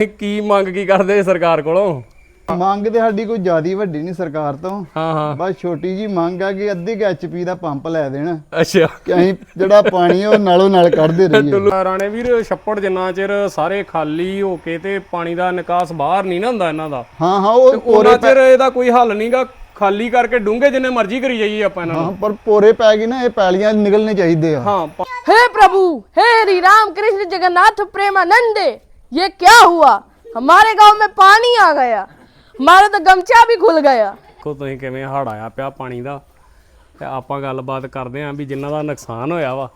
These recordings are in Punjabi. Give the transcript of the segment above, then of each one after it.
ਕੀ ਮੰਗ ਕੀ ਕਰਦੇ ਸਰਕਾਰ ਕੋਲੋਂ? ਮੰਗ ਤੇ ਸਾਡੀ ਕੋਈ ਜ਼ਿਆਦੀ ਵੱਡੀ ਨਹੀਂ ਸਰਕਾਰ ਤੋਂ। ਹਾਂ ਹਾਂ। ਬਸ ਛੋਟੀ ਜੀ ਮੰਗ ਆ ਕਿ ਅੱਧੀ ਕ ਐਚਪੀ ਦਾ ਪੰਪ ਲੈ ਦੇਣ। ਅੱਛਾ। ਕਿ ਅਸੀਂ ਜਿਹੜਾ ਪਾਣੀ ਉਹ ਨਾਲੋਂ ਨਾਲ ਕੱਢਦੇ ਰਹੀਏ। ਰਾਣੇ ਵੀਰ ਛੱਪੜ ਜਿੰਨਾ ਚਿਰ ਸਾਰੇ ਖਾਲੀ ਹੋ ਕੇ ਤੇ ਪਾਣੀ ਦਾ ਨਿਕਾਸ ਬਾਹਰ ਨਹੀਂ ਨਾ ਹੁੰਦਾ ਇਹਨਾਂ ਦਾ ਹਾਂ ਹਾਂ ਉਹ ਕੋਰੇ ਚਿਰ ਇਹਦਾ ਕੋਈ ਹੱਲ ਨਹੀਂਗਾ ਖਾਲੀ ਕਰਕੇ ਡੂੰਘੇ ਜਿੰਨੇ ਮਰਜ਼ੀ ਕਰੀ ਜਾਈਏ ਆਪਾਂ ਇਹਨਾਂ ਨੂੰ। ਪਰ ਪੋਰੇ ਪੈ ਗਏ ਨਾ ਇਹ ਪੈਲੀਆਂ ਨਿਕਲਨੇ ਚਾਹੀਦੇ ਆ। ਹਾਂ ਹੇ ਪ੍ਰਭੂ ਹੇ ਹਰੀ ਰਾਮ ਕ੍ਰਿਸ਼ਨ ਜਗਨਨਾਥ ਪ੍ਰੇਮਾਨੰਦੇ। ये क्या हुआ हमारे गांव में पानी आ गया हमारा तो गमछा भी खुल गया ਦੇਖੋ ਤੁਸੀਂ ਕਿਵੇਂ ਹੜ ਆਇਆ ਪਿਆ ਪਾਣੀ ਦਾ ਤੇ ਆਪਾਂ ਗੱਲਬਾਤ ਕਰਦੇ ਆਂ ਵੀ ਜਿਨ੍ਹਾਂ ਦਾ ਨੁਕਸਾਨ ਹੋਇਆ ਵਾ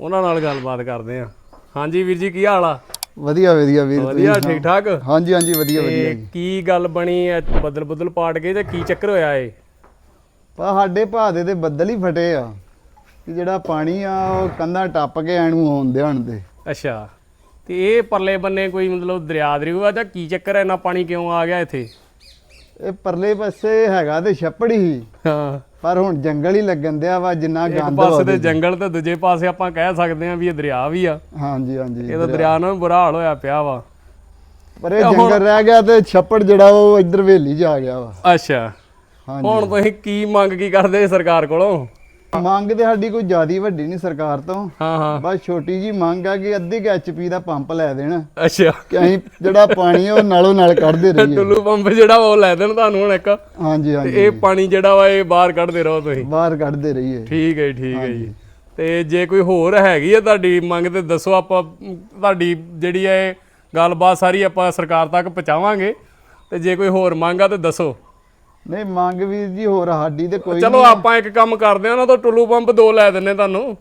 ਉਹਨਾਂ ਨਾਲ ਗੱਲਬਾਤ ਕਰਦੇ ਆਂ ਹਾਂਜੀ ਵੀਰ ਜੀ ਕੀ ਹਾਲ ਆ ਵਧੀਆ ਵਧੀਆ ਵੀਰ ਵਧੀਆ ਠੀਕ ਠਾਕ ਹਾਂਜੀ ਹਾਂਜੀ ਵਧੀਆ ਵਧੀਆ ਤੇ ਕੀ ਗੱਲ ਬਣੀ ਐ ਬੱਦਲ ਬੱਦਲ ਪਾਟ ਗਏ ਤੇ ਕੀ ਚੱਕਰ ਹੋਇਆ ਏ ਪਰ ਸਾਡੇ ਭਾਅ ਦੇ ਤੇ ਬੱਦਲ ਹੀ ਫਟੇ ਆ ਕਿ ਜਿਹੜਾ ਪਾਣੀ ਆ ਉਹ ਕੰਧਾਂ ਟੱਪ ਕੇ ਐਨੂੰ ਆਉਂਦੇ ਹਣ ਦੇ ਅੱਛਾ ਤੇ ਇਹ ਪਰਲੇ ਬੰਨੇ ਕੋਈ ਮਤਲਬ ਦਰਿਆ ਦਰਿਆ ਆ ਜਾਂ ਕੀ ਚੱਕਰ ਐ ਇੰਨਾ ਪਾਣੀ ਕਿਉਂ ਆ ਗਿਆ ਇੱਥੇ? ਇਹ ਪਰਲੇ ਪਾਸੇ ਹੈਗਾ ਤੇ ਛੱਪੜ ਹੀ। ਹਾਂ। ਪਰ ਹੁਣ ਜੰਗਲ ਹੀ ਲੱਗਣ ਦਿਆ ਵਾ ਜਿੰਨਾ ਇੱਕ ਗੰਦ ਪਾਸੇ ਵਾ ਤੇ ਜੰਗਲ ਤੇ ਦੂਜੇ ਪਾਸੇ ਆਪਾਂ ਕਹਿ ਸਕਦੇ ਆਂ ਵੀ ਇਹ ਦਰਿਆ ਵੀ ਆ। ਹਾਂਜੀ ਹਾਂਜੀ ਇਹ ਤਾਂ ਦਰਿਆ। ਨਾਲ ਬੁਰਾ ਹਾਲ ਹੋਇਆ ਪਿਆ ਵਾ। ਪਰ ਇਹ ਜੰਗਲ ਰਹਿ ਗਿਆ ਤੇ ਛੱਪੜ ਜਿਹੜਾ ਉਹ ਇੱਧਰ ਵੇਲੀ ਜਾ ਗਿਆ ਵਾ। ਅੱਛਾ। ਹਾਂਜੀ। ਹੁਣ ਤੁਸੀਂ ਕੀ ਮੰਗ ਕੀ ਕਰਦੇ ਸਰਕਾਰ ਕੋਲੋਂ? ਮੰਗ ਤੇ ਸਾਡੀ ਕੋਈ ਜ਼ਿਆਦੀ ਵੱਡੀ ਨਹੀਂ ਸਰਕਾਰ ਤੋਂ। ਹਾਂ ਹਾਂ। ਬਸ ਛੋਟੀ ਜੀ ਮੰਗ ਆ ਕਿ ਅੱਧੀ ਐਚਪੀ ਦਾ ਪੰਪ ਲੈ ਦੇਣ। ਅੱਛਾ। ਕਿ ਅਸੀਂ ਜਿਹੜਾ ਪਾਣੀ ਆ ਉਹ ਨਾਲੋਂ ਨਾਲ ਕੱਢਦੇ ਰਹੀਏ। ਟੁੱਲੂ ਪੰਪ ਜਿਹੜਾ ਵਾ ਉਹ ਲੈ ਦੇਣ ਤੁਹਾਨੂੰ ਹੁਣ ਇੱਕ। ਹਾਂਜੀ ਤੇ ਹਾਂਜੀ ਇਹ ਪਾਣੀ ਜਿਹੜਾ ਵਾ ਇਹ ਬਾਹਰ ਕੱਢਦੇ ਰਹੋ ਤੁਸੀਂ। ਬਾਹਰ ਕੱਢਦੇ ਰਹੀਏ। ਠੀਕ ਹੈ ਜੀ, ਠੀਕ ਹੈ ਜੀ। ਤੇ ਜੇ ਕੋਈ ਹੋਰ ਹੈਗੀ ਹੈ ਤੁਹਾਡੀ ਮੰਗ ਤੇ ਦੱਸੋ ਆਪਾਂ ਅਮ, ਤੁਹਾਡੀ ਜਿਹੜੀ ਹੈ ਇਹ ਗੱਲਬਾਤ ਸਾਰੀ ਆਪਾਂ ਸਰਕਾਰ ਤੱਕ ਪਹੁੰਚਾਵਾਂਗੇ। ਤੇ ਜੇ ਕੋਈ ਹੋਰ ਮੰਗ ਆ ਤੇ ਦੱਸੋ। ਨਹੀਂ ਮੰਗ ਵੀਰ ਜੀ ਹੋਰ ਸਾਡੀ ਤੇ ਕੋਈ ਚਲੋ ਆਪਾਂ ਇੱਕ ਕੰਮ ਕਰਦੇ ਹਾਂ ਨਾ ਤਾਂ ਟੁੱਲੂ ਪੰਪ ਦੋ ਲੈ ਦਿੰਨੇ ਤੁਹਾਨੂੰ।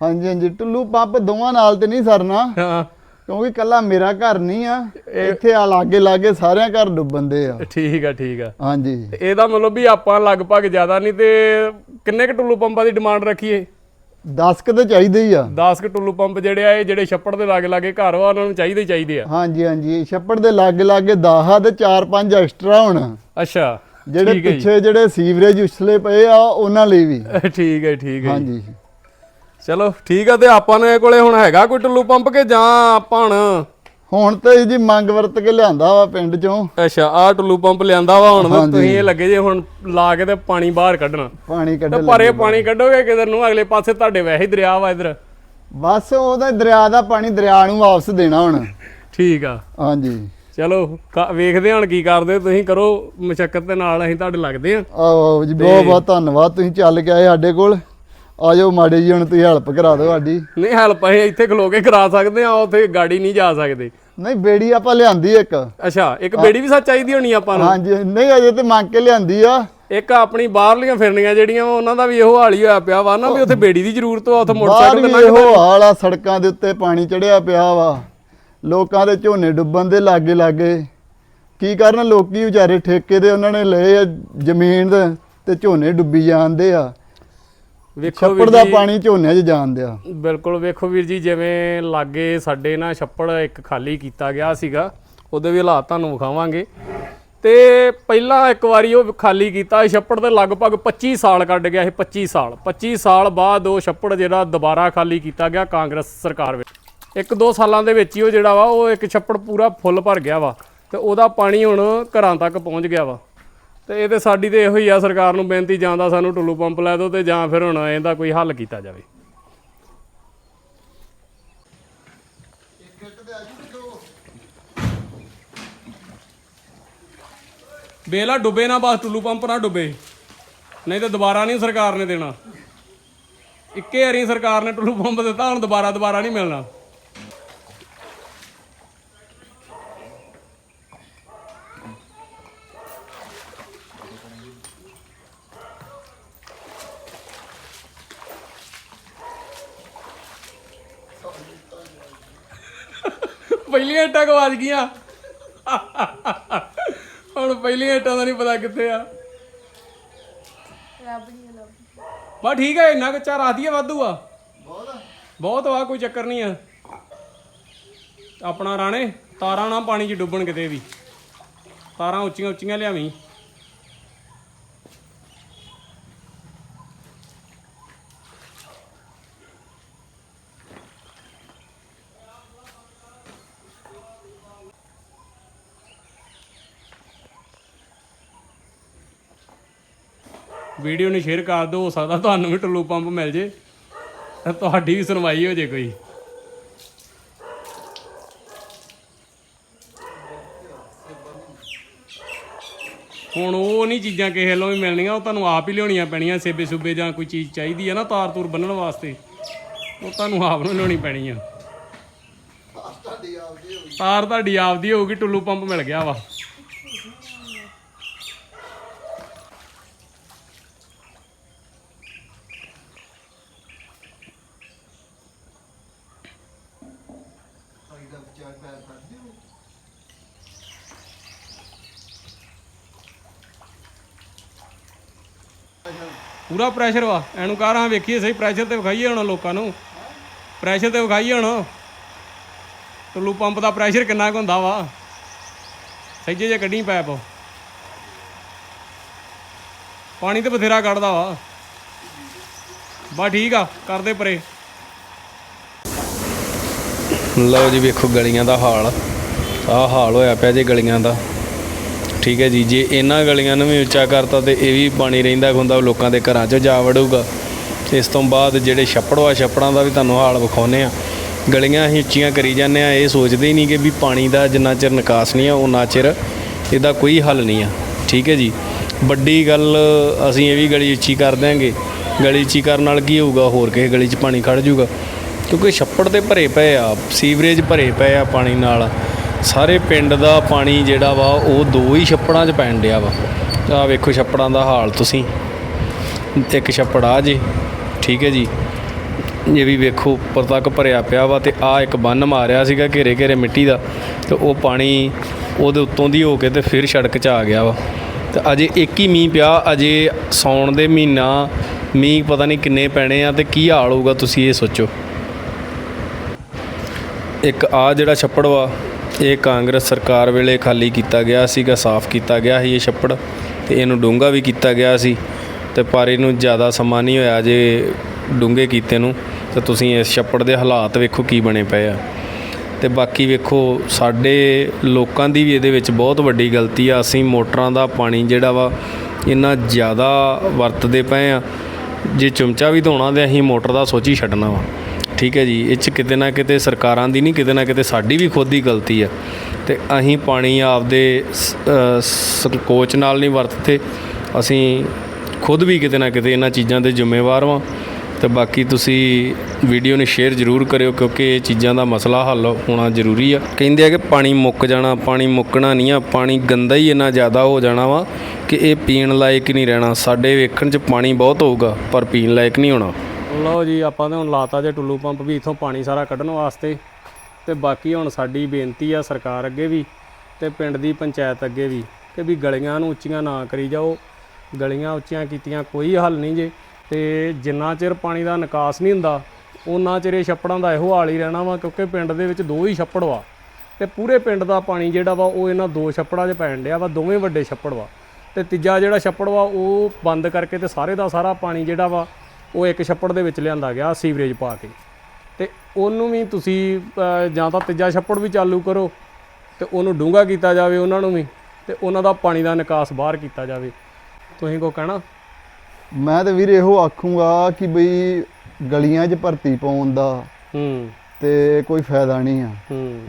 ਹਾਂਜੀ ਹਾਂਜੀ ਟੁੱਲੂ ਪੰਪ ਦੋਵਾਂ ਨਾਲ ਤੇ ਨਹੀਂ ਸਰਨਾ। ਹਾਂ। ਕਿਉਂਕਿ ਕੱਲਾ ਮੇਰਾ ਘਰ ਨਹੀਂ ਆ ਇੱਥੇ ਆ ਲਾਗੇ ਲਾਗੇ ਸਾਰਿਆਂ ਘਰ ਡੁੱਬੰਦੇ ਆ। ਠੀਕ ਆ ਠੀਕ ਆ। ਹਾਂਜੀ। ਇਹਦਾ ਮਤਲਬ ਵੀ ਆਪਾਂ ਲਗਭਗ ਜ਼ਿਆਦਾ ਨਹੀਂ ਤੇ ਕਿੰਨੇ ਕ ਟੁੱਲੂ ਪੰਪਾਂ ਦੀ ਡਿਮਾਂਡ ਰੱਖੀਏ? 10 ਕ ਤੇ ਚਾਹੀਦੇ ਹੀ ਆ। 10 ਕ ਟੁੱਲੂ ਪੰਪ ਜਿਹੜੇ ਆ ਇਹ ਜਿਹੜੇ ਛੱਪੜ ਦੇ ਲਾਗੇ ਲਾਗੇ ਘਰ ਵਾ ਉਹਨਾਂ ਨੂੰ ਚਾਹੀਦੇ ਚਾਹੀਦੇ ਆ। ਹਾਂਜੀ ਹਾਂਜੀ ਛੱਪੜ ਦੇ ਲਾਗੇ ਲਾਗੇ 10 ਆ ਤੇ 4-5 ਐਕਸਟਰਾ ਹੋਣ। ਅੱਛਾ। ਜਿਹੜੇ ਠੀਕ ਹੈ ਜੀ। ਪਿੱਛੇ ਜਿਹੜੇ ਸੀਵਰੇਜ ਉਛਲੇ ਪਏ ਆ ਉਹਨਾਂ ਲਈ ਵੀ। ਠੀਕ ਹੈ ਠੀਕ ਹੈ ਜੀ। ਹਾਂਜੀ। ਚਲੋ ਠੀਕ ਆ ਤੇ ਆਪਾਂ ਨੇ ਕੋਲੇ ਹੁਣ ਹੈਗਾ ਕੋਈ ਟੁੱਲੂ ਪੰਪ ਕੇ ਜਾਂ ਆਪਾਂ ਹੁਣ? ਹੁਣ ਤੇ ਜੀ ਮੰਗ ਵਰਤ ਕੇ ਲਿਆਂਦਾ ਵਾ ਪਿੰਡ ਚੋਂ। ਅੱਛਾ ਆਹ ਟੁੱਲੂ ਪੰਪ ਲਿਆਂਦਾ ਵਾ ਹੁਣ ਤੇ ਤੁਸੀਂ ਇਹ ਲੱਗੇ ਜੇ ਹੁਣ ਲਾ ਕੇ ਤੇ ਪਾਣੀ ਬਾਹਰ ਕੱਢਣਾ। ਪਾਣੀ ਤੇ ਕੱਢ ਪਰ ਇਹ ਪਾਣੀ ਕੱਢੋਗੇ ਕਿਧਰ ਨੂੰ? ਅਗਲੇ ਪਾਸੇ ਤੁਹਾਡੇ ਵੈਸੇ ਹੀ ਦਰਿਆ ਵਾ ਇਧਰ। ਬਸ ਉਹਦਾ ਦਰਿਆ ਦਾ ਪਾਣੀ ਦਰਿਆ ਨੂੰ ਵਾਪਸ ਦੇਣਾ ਹੁਣ। ਠੀਕ ਆ। ਹਾਂਜੀ। ਚਲੋ ਕ- ਵੇਖਦੇ ਹਾਂ ਹੁਣ ਕੀ ਕਰਦੇ ਤੁਸੀਂ ਕਰੋ ਮੁਸ਼ਕਲ ਦੇ ਨਾਲ ਅਸੀਂ ਤੁਹਾਡੇ ਲੱਗਦੇ ਆ ਆਹੋ ਜੀ ਬਹੁਤ ਬਹੁਤ ਧੰਨਵਾਦ ਤੁਸੀਂ ਚੱਲ ਕੇ ਆਏ ਸਾਡੇ ਕੋਲ। ਆ ਜਾਓ ਮਾੜੇ ਜੀ ਹੁਣ ਤੁਸੀਂ ਹੈਲਪ ਕਰਾ ਦਿਓ ਸਾਡੀ। ਨਹੀਂ ਹੈਲਪ ਅਸੀਂ ਇੱਥੇ ਖਲੋ ਕੇ ਕਰਾ ਸਕਦੇ ਆ ਉੱਥੇ ਗਾੜੀ ਨਹੀਂ ਜਾ ਸਕਦੇ। ਨਹੀਂ ਬੇੜੀ ਆਪਾਂ ਲਿਆਂਦੀ ਇੱਕ। ਅੱਛਾ ਇੱਕ ਬੇੜੀ ਵੀ ਸੱਚ ਚਾਹੀਦੀ ਹੋਣੀ ਆਪਾਂ ਨੂੰ? ਹਾਂਜੀ ਨਹੀਂ ਅਜੇ ਤੇ ਮੰਗ ਕੇ ਲਿਆਂਦੀ ਆ। ਇੱਕ ਆਪਣੀ ਬਾਹਰਲੀਆਂ ਫਿਰਨੀਆਂ ਜਿਹੜੀਆਂ ਵਾ, ਉਹਨਾਂ ਦਾ ਵੀ ਇਹੋ ਹਾਲ ਹੀ ਹੋਇਆ ਪਿਆ ਵਾ ਨਾ ਵੀ ਉੱਥੇ ਬੇੜੀ ਦੀ ਜ਼ਰੂਰਤ ਵਾ ਉੱਥੇ ਬਾਹਰ ਮੋਟਰਸਾਈਕਲ ਵੀ ਤੇ ਇਹੋ ਹਾਲ ਆ ਸੜਕਾਂ ਦੇ ਉੱਤੇ ਪਾਣੀ ਚੜਿਆ ਪਿਆ ਵਾ। ਲੋਕਾਂ ਦੇ ਝੋਨੇ ਡੁੱਬਣ ਦੇ ਲਾਗੇ ਲਾਗੇ। ਕੀ ਕਰਨ ਲੋਕੀ ਵਿਚਾਰੇ ਠੇਕੇ ਦੇ ਉਹਨਾਂ ਨੇ ਲਏ ਆ ਜ਼ਮੀਨ ਦੇ ਤੇ ਝੋਨੇ ਡੁੱਬੀ ਜਾਂਦੇ ਆ। ਵੇਖੋ ਛੱਪੜ ਵੀਰ ਦਾ ਜੀ, ਪਾਣੀ ਝੋਨਿਆਂ 'ਚ ਜਾਂਦੇ ਆ। ਬਿਲਕੁਲ ਵੇਖੋ ਵੀਰ ਜੀ ਜਿਵੇਂ ਲਾਗੇ ਸਾਡੇ ਨਾ ਛੱਪੜ ਇੱਕ ਖਾਲੀ ਕੀਤਾ ਗਿਆ ਸੀਗਾ ਉਹਦੇ ਵੀ ਹਾਲਾਤ ਤੁਹਾਨੂੰ ਵਿਖਾਵਾਂਗੇ। ਤੇ ਪਹਿਲਾਂ ਇੱਕ ਵਾਰੀ ਉਹ ਖਾਲੀ ਕੀਤਾ ਸੀ ਛੱਪੜ ਤੇ ਲਗਭਗ 25 ਸਾਲ ਕੱਢ ਗਿਆ ਇਹ 25 ਸਾਲ। 25 ਸਾਲ ਬਾਅਦ ਉਹ ਛੱਪੜ ਜਿਹੜਾ ਦੁਬਾਰਾ ਖਾਲੀ ਕੀਤਾ ਗਿਆ ਕਾਂਗਰਸ ਸਰਕਾਰ ਵਿੱਚ। ਇੱਕ ਦੋ ਸਾਲਾਂ ਦੇ ਵਿੱਚ ਹੀ ਉਹ ਜਿਹੜਾ ਵਾ, ਉਹ ਇੱਕ ਛੱਪੜ ਪੂਰਾ ਫੁੱਲ ਭਰ ਗਿਆ ਵਾ ਤੇ ਉਹਦਾ ਪਾਣੀ ਹੁਣ ਘਰਾਂ ਤੱਕ ਪਹੁੰਚ ਗਿਆ ਵਾ। ਤੇ ਇਹ ਤੇ ਸਾਡੀ ਤੇ ਇਹੋ ਹੀ ਆ, ਸਰਕਾਰ ਨੂੰ ਬੇਨਤੀ ਜਾਂ ਤਾਂ ਸਾਨੂੰ ਟੁੱਲੂ ਪੰਪ ਲੈ ਦਿਓ ਤੇ ਜਾਂ ਫਿਰ ਹੁਣ ਇਹਦਾ ਕੋਈ ਹੱਲ ਕੀਤਾ ਜਾਵੇ। ਬੇਲਾ ਡੁੱਬੇ ਨਾ ਬਸ, ਟੁੱਲੂ ਪੰਪ ਨਾ ਡੁੱਬੇ। ਨਹੀਂ ਤਾਂ ਦੁਬਾਰਾ ਨਹੀਂ ਸਰਕਾਰ ਨੇ ਦੇਣਾ। ਇੱਕੇ ਵਾਰੀ ਸਰਕਾਰ ਨੇ ਟੁੱਲੂ ਪੰਪ ਦਿੱਤਾ, ਹੁਣ ਦੁਬਾਰਾ ਦੁਬਾਰਾ ਨਹੀਂ ਮਿਲਣਾ। ਪਹਿਲੀਆਂ ਇੱਟਾਂ ਗਵਾਚ ਗਈਆਂ। ਹੁਣ ਪਹਿਲੀਆਂ ਇੱਟਾਂ ਦਾ ਨਹੀਂ ਪਤਾ ਕਿੱਥੇ ਆ। ਬਾ ਠੀਕ ਹੈ ਇੰਨਾ ਕੁ ਚਾਰ ਆਦੀ ਹੈ ਵਾਧੂ ਆ। ਬਹੁਤ ਵਾ ਕੋਈ ਚੱਕਰ ਨਹੀਂ ਆ। ਆਪਣਾ ਰਾਣੇ ਤਾਰਾਂ ਨਾ ਪਾਣੀ 'ਚ ਡੁੱਬਣ ਕਿਤੇ ਵੀ। ਤਾਰਾਂ ਉੱਚੀਆਂ ਉੱਚੀਆਂ ਲਿਆਵੀਂ। ਵੀਡੀਓ ਨੂੰ ਸ਼ੇਅਰ ਕਰ ਦਿਓ ਹੋ ਸਕਦਾ ਤੁਹਾਨੂੰ ਵੀ ਟੁੱਲੂ ਪੰਪ ਮਿਲ ਜੇ। ਤੇ ਤੁਹਾਡੀ ਵੀ ਸੁਣਵਾਈ ਹੋ ਜੇ ਕੋਈ। ਹੁਣ ਉਹ ਨਹੀਂ ਚੀਜ਼ਾਂ ਕਿਸੇ ਵੱਲੋਂ ਵੀ ਮਿਲਣੀਆਂ ਉਹ ਤੁਹਾਨੂੰ ਆਪ ਹੀ ਲਿਆਉਣੀਆਂ ਪੈਣੀਆਂ ਸੇਬੇ ਸੁਬੇ ਜਾਂ ਕੋਈ ਚੀਜ਼ ਚਾਹੀਦੀ ਹੈ ਨਾ ਤਾਰ ਤੂਰ ਬੰਨਣ ਵਾਸਤੇ। ਉਹ ਤੁਹਾਨੂੰ ਆਪ ਨੂੰ ਲਿਆਉਣੀ ਪੈਣੀ ਆ ਤਾਰ ਤੁਹਾਡੀ ਆਪਦੀ ਹੋਊਗੀ ਟੁੱਲੂ ਪੰਪ ਮਿਲ ਗਿਆ ਵਾ। ਪੂਰਾ ਪ੍ਰੈਸ਼ਰ ਵਾ। ਇਹਨੂੰ ਕਹ ਰਾਂ ਵੇਖੀਏ ਸਹੀ ਪ੍ਰੈਸ਼ਰ ਤੇ ਵਿਖਾਈਏ ਹੁਣ ਲੋਕਾਂ ਨੂੰ। ਪ੍ਰੈਸ਼ਰ ਤੇ ਵਿਖਾਈਏ ਹੁਣ। ਟੁੱਲੂ ਪੰਪ ਦਾ ਪ੍ਰੈਸ਼ਰ ਕਿੰਨਾ ਕੁ ਹੁੰਦਾ ਵਾ। ਸਹਿਜੇ ਜੇ ਕੱਢੀ ਪੈਪ ਪਾਣੀ ਤੇ ਬਥੇਰਾ ਕੱਢਦਾ ਵਾ। ਬਾ ਠੀਕ ਆ, ਕਰਦੇ ਪਰੇ। ਲਓ ਜੀ ਵੇਖੋ ਗਲੀਆਂ ਦਾ ਹਾਲ। ਆਹ ਹਾਲ ਹੋਇਆ ਪਿਆ ਜੇ ਗਲੀਆਂ ਦਾ। ਠੀਕ ਹੈ ਜੀ, ਜੇ ਇਹਨਾਂ ਗਲੀਆਂ ਨੂੰ ਵੀ ਉੱਚਾ ਕਰਤਾ ਤੇ ਇਹ ਵੀ ਪਾਣੀ ਰਹਿੰਦਾ ਹੁੰਦਾ ਲੋਕਾਂ ਦੇ ਘਰਾਂ 'ਚ ਜਾ ਵੜੂਗਾ। ਇਸ ਤੋਂ ਬਾਅਦ ਜਿਹੜੇ ਛੱਪੜ ਆ ਛੱਪੜਾਂ ਦਾ ਵੀ ਤੁਹਾਨੂੰ ਹਾਲ ਵਿਖਾਉਨੇ ਆ ਗਲੀਆਂ ਅਸੀਂ ਉੱਚੀਆਂ ਕਰੀ ਜਾਂਦੇ ਆ ਇਹ ਸੋਚਦੇ ਹੀ ਨਹੀਂ ਕਿ ਵੀ ਪਾਣੀ ਦਾ ਜਿੰਨਾ ਚਿਰ ਨਿਕਾਸ ਨਹੀਂ ਆ ਉਹਨਾਂ ਚਿਰ ਇਹਦਾ ਕੋਈ ਹੱਲ ਨਹੀਂ ਆ। ਠੀਕ ਹੈ ਜੀ, ਵੱਡੀ ਗੱਲ ਅਸੀਂ ਇਹ ਵੀ ਗਲੀ ਉੱਚੀ ਕਰ ਦਿਆਂਗੇ। ਗਲੀ ਉੱਚੀ ਕਰਨ ਨਾਲ ਕੀ ਹੋਊਗਾ, ਹੋਰ ਕਿਸੇ ਗਲੀ 'ਚ ਪਾਣੀ ਖੜ ਜਾਊਗਾ ਕਿਉਂਕਿ ਛੱਪੜ ਤੇ ਭਰੇ ਪਏ ਆ, ਸੀਵਰੇਜ ਭਰੇ ਪਏ ਆ ਪਾਣੀ ਨਾਲ। ਸਾਰੇ ਪਿੰਡ ਦਾ ਪਾਣੀ ਜਿਹੜਾ ਵਾ, ਉਹ ਦੋ ਹੀ ਛੱਪੜਾਂ 'ਚ ਪੈਣ ਡਿਆ ਵਾ। ਆ ਵੇਖੋ ਛੱਪੜਾਂ ਦਾ ਹਾਲ ਤੁਸੀਂ। ਇੱਕ ਛੱਪੜ ਆ ਜੇ, ਠੀਕ ਹੈ ਜੀ। ਇਹ ਵੀ ਵੇਖੋ, ਉੱਪਰ ਤੱਕ ਭਰਿਆ ਪਿਆ ਵਾ ਤੇ ਆ ਇੱਕ ਬੰਨ ਮਾਰਿਆ ਸੀਗਾ ਘੇਰੇ ਘੇਰੇ ਮਿੱਟੀ ਦਾ ਤੇ ਉਹ ਪਾਣੀ ਉਹਦੇ ਉੱਤੋਂ ਦੀ ਹੋ ਕੇ ਤੇ ਫਿਰ ਸੜਕ 'ਚ ਆ ਗਿਆ ਵਾ। ਤੇ ਅਜੇ ਇੱਕ ਹੀ ਮੀਂਹ ਪਿਆ, ਅਜੇ ਸੌਣ ਦੇ ਮਹੀਨਾ, ਮੀਂਹ ਪਤਾ ਨਹੀਂ ਕਿੰਨੇ ਪੈਣੇ ਆ ਤੇ ਕੀ ਹਾਲ ਹੋਊਗਾ ਤੁਸੀਂ ਇਹ ਸੋਚੋ। ਇੱਕ ਆ ਜਿਹੜਾ ਛੱਪੜ ਵਾ ਇਹ ਕਾਂਗਰਸ ਸਰਕਾਰ ਵੇਲੇ ਖਾਲੀ ਕੀਤਾ ਗਿਆ ਸੀਗਾ, ਸਾਫ਼ ਕੀਤਾ ਗਿਆ ਸੀ ਇਹ ਛੱਪੜ ਤੇ ਇਹਨੂੰ ਡੂੰਘਾ ਵੀ ਕੀਤਾ ਗਿਆ ਸੀ ਤੇ ਪਰ ਇਹਨੂੰ ਜ਼ਿਆਦਾ ਸਮਾਂ ਨਹੀਂ ਹੋਇਆ ਜੇ ਡੂੰਘੇ ਕੀਤੇ ਨੂੰ। ਤੇ ਤੁਸੀਂ ਇਸ ਛੱਪੜ ਦੇ ਹਾਲਾਤ ਵੇਖੋ ਕੀ ਬਣੇ ਪਏ ਆ। ਤੇ ਬਾਕੀ ਵੇਖੋ, ਸਾਡੇ ਲੋਕਾਂ ਦੀ ਵੀ ਇਹਦੇ ਵਿੱਚ ਬਹੁਤ ਵੱਡੀ ਗਲਤੀ ਆ। ਅਸੀਂ ਮੋਟਰਾਂ ਦਾ ਪਾਣੀ ਜਿਹੜਾ ਵਾ, ਇੰਨਾ ਜ਼ਿਆਦਾ ਵਰਤਦੇ ਪਏ ਆ। ਜੇ ਚਮਚਾ ਵੀ ਧੋਣਾ ਤੇ ਅਸੀਂ ਮੋਟਰ ਦਾ ਸੋਚ ਹੀ ਛੱਡਣਾ ਵਾ। ਠੀਕ ਹੈ ਜੀ, ਇਹ ਚ ਕਿਤੇ ਨਾ ਕਿਤੇ ਸਰਕਾਰਾਂ ਦੀ ਨਹੀਂ, ਕਿਤੇ ਨਾ ਕਿਤੇ ਸਾਡੀ ਵੀ ਖੁਦ ਦੀ ਗਲਤੀ ਆ ਤੇ ਅਸੀਂ ਪਾਣੀ ਆਪਦੇ ਸੰਕੋਚ ਨਾਲ ਨਹੀਂ ਵਰਤਦੇ। ਅਸੀਂ ਖੁਦ ਵੀ ਕਿਤੇ ਨਾ ਕਿਤੇ ਇਹਨਾਂ ਚੀਜ਼ਾਂ ਦੇ ਜ਼ਿੰਮੇਵਾਰ ਵਾਂ। ਤੇ ਬਾਕੀ ਤੁਸੀਂ ਵੀਡੀਓ ਨੂੰ ਸ਼ੇਅਰ ਜ਼ਰੂਰ ਕਰਿਓ, ਕਿਉਂਕਿ ਇਹ ਚੀਜ਼ਾਂ ਦਾ ਮਸਲਾ ਹੱਲ ਹੋਣਾ ਜ਼ਰੂਰੀ ਆ। ਕਹਿੰਦੇ ਆ ਕਿ ਪਾਣੀ ਮੁੱਕ ਜਾਣਾ, ਪਾਣੀ ਮੁੱਕਣਾ ਨਹੀਂ ਆ, ਪਾਣੀ ਗੰਦਾ ਹੀ ਇੰਨਾ ਜ਼ਿਆਦਾ ਹੋ ਜਾਣਾ ਵਾ ਕਿ ਇਹ ਪੀਣ ਲਾਇਕ ਨਹੀਂ ਰਹਿਣਾ। ਸਾਡੇ ਵੇਖਣ 'ਚ ਪਾਣੀ ਬਹੁਤ ਹੋਊਗਾ, ਪਰ ਪੀਣ ਲਾਇਕ ਨਹੀਂ ਹੋਣਾ। ਲਓ ਜੀ, ਆਪਾਂ ਤਾਂ ਹੁਣ ਲਾਤਾ ਜੇ ਟੁੱਲੂ ਪੰਪ ਵੀ, ਇਥੋਂ ਪਾਣੀ ਸਾਰਾ ਕੱਢਣ ਵਾਸਤੇ। ਤੇ ਬਾਕੀ ਹੁਣ ਸਾਡੀ ਬੇਨਤੀ ਆ ਸਰਕਾਰ ਅੱਗੇ ਵੀ ਤੇ ਪਿੰਡ ਦੀ ਪੰਚਾਇਤ ਅੱਗੇ ਵੀ ਕਿ ਵੀ ਗਲੀਆਂ ਨੂੰ ਉੱਚੀਆਂ ਨਾ ਕਰੀ ਜਾਓ। ਗਲੀਆਂ ਉੱਚੀਆਂ ਕੀਤੀਆਂ ਕੋਈ ਹੱਲ ਨਹੀਂ ਜੇ। ਤੇ ਜਿੰਨਾ ਚਿਰ ਪਾਣੀ ਦਾ ਨਿਕਾਸ ਨਹੀਂ ਹੁੰਦਾ ਉਹਨਾਂ ਚਿਰ ਇਹ ਛੱਪੜਾਂ ਦਾ ਇਹੋ ਹਾਲ ਹੀ ਰਹਿਣਾ ਵਾ, ਕਿਉਂਕਿ ਪਿੰਡ ਦੇ ਵਿੱਚ ਦੋ ਹੀ ਛੱਪੜ ਵਾ। ਤੇ ਪੂਰੇ ਪਿੰਡ ਦਾ ਪਾਣੀ ਜਿਹੜਾ ਵਾ, ਉਹ ਇਹਨਾਂ ਦੋ ਛੱਪੜਾਂ 'ਚ ਪੈਣ ਡਿਆ ਵਾ, ਦੋਵੇਂ ਵੱਡੇ ਛੱਪੜ ਵਾ। ਤੇ ਤੀਜਾ ਜਿਹੜਾ ਛੱਪੜ ਵਾ, ਉਹ ਬੰਦ ਕਰਕੇ ਤੇ ਸਾਰੇ ਦਾ ਸਾਰਾ ਪਾਣੀ ਜਿਹੜਾ ਵਾ ਉਹ ਇੱਕ ਛੱਪੜ ਦੇ ਵਿੱਚ ਲਿਆਂਦਾ ਗਿਆ ਸੀਵਰੇਜ ਪਾ ਕੇ। ਤੇ ਉਹਨੂੰ ਵੀ ਤੁਸੀਂ ਜਾਂ ਤਾਂ ਤੀਜਾ ਛੱਪੜ ਵੀ ਚਾਲੂ ਕਰੋ ਤੇ ਉਹਨੂੰ ਡੂੰਘਾ ਕੀਤਾ ਜਾਵੇ ਉਹਨਾਂ ਨੂੰ ਵੀ ਤੇ ਉਹਨਾਂ ਦਾ ਪਾਣੀ ਦਾ ਨਿਕਾਸ ਬਾਹਰ ਕੀਤਾ ਜਾਵੇ। ਤੁਸੀਂ ਕੋ ਕਹਿਣਾ? ਮੈਂ ਤਾਂ ਵੀਰ ਇਹੋ ਆਖੂੰਗਾ ਕਿ ਬਈ ਗਲੀਆਂ 'ਚ ਭਰਤੀ ਪਾਉਣ ਦਾ ਹੂੰ। ਤੇ ਕੋਈ ਫਾਇਦਾ ਨਹੀਂ ਆ।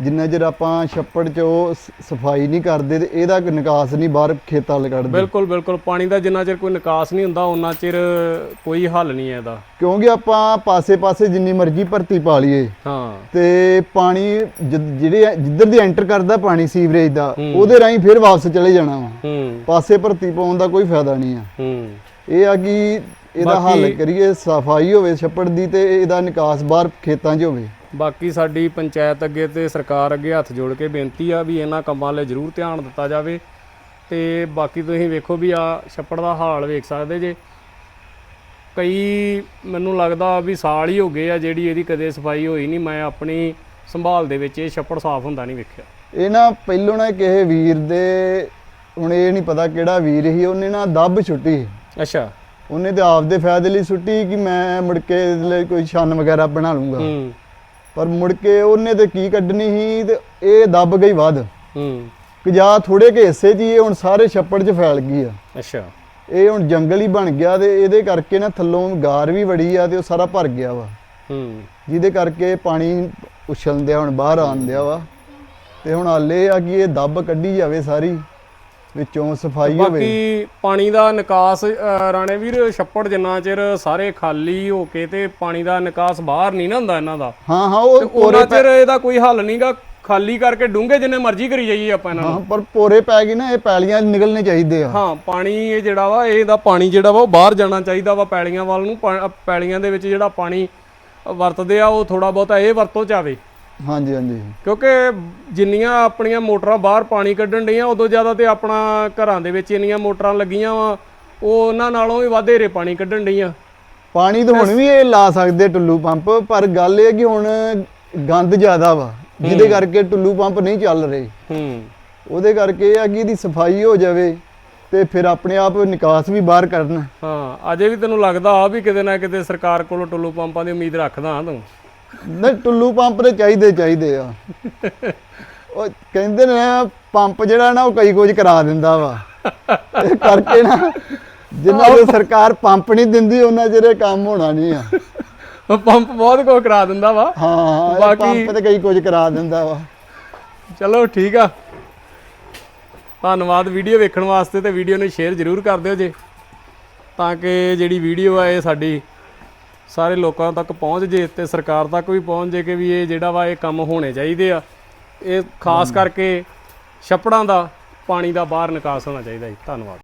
ਜਿੰਨਾ ਚਿਰ ਆਪਾਂ ਛੱਪੜ 'ਚ ਉਹ ਸਫ਼ਾਈ ਨਹੀਂ ਕਰਦੇ ਤੇ ਇਹਦਾ ਕੋਈ ਨਿਕਾਸ ਨਹੀਂ ਬਾਹਰ ਖੇਤਾਂ ਵੱਲ ਕੱਢਦੇ। ਬਿਲਕੁਲ ਬਿਲਕੁਲ। ਪਾਣੀ ਦਾ ਜਿੰਨਾ ਚਿਰ ਕੋਈ ਨਿਕਾਸ ਨਹੀਂ ਹੁੰਦਾ ਉਹਨਾਂ ਚਿਰ ਕੋਈ ਹੱਲ ਨਹੀਂ ਹੈ ਇਹਦਾ। ਕਿਉਂਕਿ ਆਪਾਂ ਪਾਸੇ-ਪਾਸੇ ਜਿੰਨੀ ਮਰਜ਼ੀ ਭਰਤੀ ਪਾ ਲਈਏ। ਹਾਂ। ਤੇ ਪਾਣੀ ਜਿਹੜੇ ਜਿੱਧਰ ਦੀ ਐਂਟਰ ਕਰਦਾ ਪਾਣੀ ਸੀਵਰੇਜ ਦਾ। ਉਹਦੇ ਰਾਹੀਂ ਫਿਰ ਵਾਪਸ ਚਲੇ ਜਾਣਾ ਵਾ। ਪਾਸੇ ਭਰਤੀ ਪਾਉਣ ਦਾ ਕੋਈ ਫਾਇਦਾ ਨਹੀਂ ਆ। ਹੂੰ। ਇਹ ਆ ਕਿ ਇਹਦਾ ਹੱਲ ਕਰੀਏ ਸਫ਼ਾਈ ਹੋਵੇ ਛੱਪੜ ਦੀ ਤੇ ਇਹਦਾ ਨਿਕਾਸ ਬਾਹਰ ਖੇਤਾਂ 'ਚ ਹੋਵੇ। ਬਾਕੀ ਸਾਡੀ ਪੰਚਾਇਤ ਅੱਗੇ ਤੇ ਸਰਕਾਰ ਅੱਗੇ ਹੱਥ ਜੋੜ ਕੇ ਬੇਨਤੀ ਆ ਵੀ ਇਹਨਾਂ ਕੰਮਾਂ 'ਲਈ ਜ਼ਰੂਰ ਧਿਆਨ ਦਿੱਤਾ ਜਾਵੇ ਤੇ ਬਾਕੀ ਤੁਸੀਂ ਵੇਖੋ ਵੀ ਆ ਛੱਪੜ ਦਾ ਹਾਲ ਵੇਖ ਸਕਦੇ ਜੇ। ਕਈ ਮੈਨੂੰ ਲੱਗਦਾ ਵੀ ਸਾਲ ਹੀ ਹੋ ਗਏ ਆ ਜਿਹੜੀ ਇਹਦੀ ਕਦੇ ਸਫ਼ਾਈ ਹੋਈ ਨਹੀਂ ਮੈਂ ਆਪਣੀ ਸੰਭਾਲ ਦੇ ਵਿੱਚ ਇਹ ਛੱਪੜ ਸਾਫ਼ ਹੁੰਦਾ ਨਹੀਂ ਵੇਖਿਆ। ਇਹ ਨਾ ਪਹਿਲੋਂ ਨਾ ਕਿਸੇ ਵੀਰ ਦੇ ਹੁਣ ਇਹ ਨਹੀਂ ਪਤਾ ਕਿਹੜਾ ਵੀਰ ਸੀ ਉਹਨੇ ਨਾ ਦੱਬ ਛੁੱਟੀ ਅੱਛਾ। ਉਹਨੇ ਤੇ ਆਪਦੇ ਫਾਇਦੇ ਲਈ ਛੁੱਟੀ ਕਿ ਮੈਂ ਮੁੜ ਕੇ ਇਹਦੇ ਲਈ ਕੋਈ ਛੰਨ ਵਗੈਰਾ ਬਣਾ ਲੂੰਗਾ। ਹੂੰ। ਪਰ ਮੁੜ ਕੇ ਉਹਨੇ ਤੇ ਕੀ ਕੱਢਣੀ ਸੀ ਤੇ ਇਹ ਦੱਬ ਗਈ ਵੱਧ। ਹੂੰ। ਕਿ ਜਾਂ ਥੋੜੇ ਕੇ ਹਿੱਸੇ 'ਚ ਇਹ ਹੁਣ ਸਾਰੇ ਛੱਪੜ 'ਚ ਫੈਲ ਗਈ ਆ। ਅੱਛਾ। ਇਹ ਹੁਣ ਜੰਗਲ ਹੀ ਬਣ ਗਿਆ ਤੇ ਇਹਦੇ ਕਰਕੇ ਨਾ ਥੱਲੋਂ ਗਾਰ ਵੀ ਵੜੀ ਆ ਤੇ ਉਹ ਸਾਰਾ ਭਰ ਗਿਆ ਵਾ। ਹੂੰ। ਜਿਹਦੇ ਕਰਕੇ ਪਾਣੀ ਉਛਲਦਿਆ ਹੁਣ ਬਾਹਰ ਆਉਂਦਿਆ ਵਾ। ਤੇ ਹੁਣ ਹਾਲੇ ਆ ਕਿ ਇਹ ਦੱਬ ਕੱਢੀ ਜਾਵੇ ਸਾਰੀ। ਵਿੱਚੋਂ ਸਫ਼ਾਈ ਹੋਵੇ। ਬਾਕੀ ਪਾਣੀ ਦਾ ਨਿਕਾਸ ਰਾਣੇ ਵੀਰ ਛੱਪੜ ਜਿੰਨਾ ਚਿਰ ਸਾਰੇ ਖਾਲੀ ਹੋ ਕੇ ਤੇ ਪਾਣੀ ਦਾ ਨਿਕਾਸ ਬਾਹਰ ਨਹੀਂ ਨਾ ਹੁੰਦਾ ਇਹਨਾਂ ਦਾ ਹਾਂ ਹਾਂ ਉਹ ਉਹਨਾਂ ਚਿਰ ਇਹਦਾ ਕੋਈ ਹੱਲ ਨਹੀਂਗਾ। ਖਾਲੀ ਕਰਕੇ ਡੂੰਘੇ ਜਿੰਨੇ ਮਰਜ਼ੀ ਕਰੀ ਜਾਈਏ ਆਪਾਂ ਇਹਨਾਂ ਨੂੰ। ਹਾਂ ਪਰ ਪੋਰੇ ਪੈ ਗਈ ਨਾ ਇਹ ਪੈਲੀਆਂ 'ਚ ਨਿਕਲਣੇ ਚਾਹੀਦੇ ਆ। ਹਾਂ ਪਾਣੀ ਇਹ ਜਿਹੜਾ ਵਾ ਇਹਦਾ ਪਾਣੀ ਜਿਹੜਾ ਵਾ ਉਹ ਬਾਹਰ ਜਾਣਾ ਚਾਹੀਦਾ ਵਾ ਪੈਲੀਆਂ ਵੱਲ ਨੂੰ। ਪੈਲੀਆਂ ਦੇ ਵਿੱਚ ਜਿਹੜਾ ਪਾਣੀ ਵਰਤਦੇ ਆ ਉਹ ਥੋੜਾ ਬਹੁਤਾ ਇਹ ਵਰਤੋਂ ਚ ਆਵੇ। ਹਾਂਜੀ ਹਾਂਜੀ। ਕਿਉਂਕਿ ਜਿੰਨੀਆਂ ਆਪਣੀਆਂ ਮੋਟਰਾਂ ਬਾਹਰ ਪਾਣੀ ਕੱਢਣ ਡੀਆਂ ਉਦੋਂ ਜ਼ਿਆਦਾ ਤੇ ਆਪਣਾ ਘਰਾਂ ਦੇ ਵਿੱਚ ਇੰਨੀਆਂ ਮੋਟਰਾਂ ਲੱਗੀਆਂ ਵਾ ਉਹ ਉਹਨਾਂ ਨਾਲੋਂ ਵੀ ਵਧੇਰੇ ਪਾਣੀ ਕੱਢਣ ਡੀਆਂ ਪਾਣੀ ਤਾਂ ਹੁਣ ਵੀ ਇਹ ਲਾ ਸਕਦੇ ਟੁੱਲੂ ਪੰਪ ਪਰ ਗੱਲ ਇਹ ਹੈ ਕਿ ਹੁਣ ਗੰਦ ਜ਼ਿਆਦਾ ਵਾ ਜਿਹਦੇ ਕਰਕੇ ਟੁੱਲੂ ਪੰਪ ਨਹੀਂ ਚੱਲ ਰਹੇ। ਹੂੰ। ਉਹਦੇ ਕਰਕੇ ਇਹ ਆ ਕਿ ਇਹਦੀ ਸਫ਼ਾਈ ਹੋ ਜਾਵੇ ਤੇ ਫਿਰ ਆਪਣੇ ਆਪ ਨਿਕਾਸ ਵੀ ਬਾਹਰ ਕਰਨ। ਹਾਂ ਅਜੇ ਵੀ ਤੈਨੂੰ ਲੱਗਦਾ ਆ ਵੀ ਕਿਤੇ ਨਾ ਕਿਤੇ ਸਰਕਾਰ ਕੋਲੋਂ ਟੁੱਲੂ ਪੰਪਾਂ ਦੀ ਉਮੀਦ ਰੱਖਦਾ ਹਾਂ ਤੂੰ। ਨਹੀਂ ਟੁੱਲੂ ਪੰਪ ਤੇ ਚਾਹੀਦੇ ਚਾਹੀਦੇ ਆ। ਉਹ ਕਹਿੰਦੇ ਨੇ ਪੰਪ ਜਿਹੜਾ ਨਾ ਉਹ ਕਈ ਕੁਝ ਕਰਾ ਦਿੰਦਾ ਵਾ। ਇਹ ਕਰਕੇ ਨਾ ਜਿੰਨਾ ਚਿਰ ਸਰਕਾਰ ਪੰਪ ਨਹੀਂ ਦਿੰਦੀ ਉਹਨਾਂ ਇਹ ਕੰਮ ਹੋਣਾ ਨਹੀਂ ਆ। ਉਹ ਪੰਪ ਬਹੁਤ ਕੁਝ ਕਰਾ ਦਿੰਦਾ ਵਾ। ਹਾਂ ਬਾਕੀ- ਪੰਪ ਤੇ ਕਈ ਕੁਝ ਕਰਾ ਦਿੰਦਾ ਵਾ। ਚਲੋ ਠੀਕ ਆ। ਧੰਨਵਾਦ ਵੀਡੀਓ ਵੇਖਣ ਵਾਸਤੇ ਤੇ ਵੀਡੀਓ ਨੂੰ ਸ਼ੇਅਰ ਜ਼ਰੂਰ ਕਰ ਦਿਓ ਜੇ। ਤਾਂ ਕਿ ਜਿਹੜੀ ਵੀਡੀਓ ਆ ਇਹ ਸਾਡੀ ਸਾਰੇ ਲੋਕਾਂ ਤੱਕ ਪਹੁੰਚ ਜੇ ਤੇ ਸਰਕਾਰ ਤੱਕ ਵੀ ਪਹੁੰਚ ਜੇ ਕਿ ਵੀ ਇਹ ਜਿਹੜਾ ਵਾ ਇਹ ਕੰਮ ਹੋਣੇ ਚਾਹੀਦੇ ਆ। ਇਹ ਖਾਸ ਕਰਕੇ ਛੱਪੜਾਂ ਦਾ, ਪਾਣੀ ਦਾ ਬਾਹਰ ਨਿਕਾਸ ਹੋਣਾ ਚਾਹੀਦਾ ਜੀ। ਧੰਨਵਾਦ।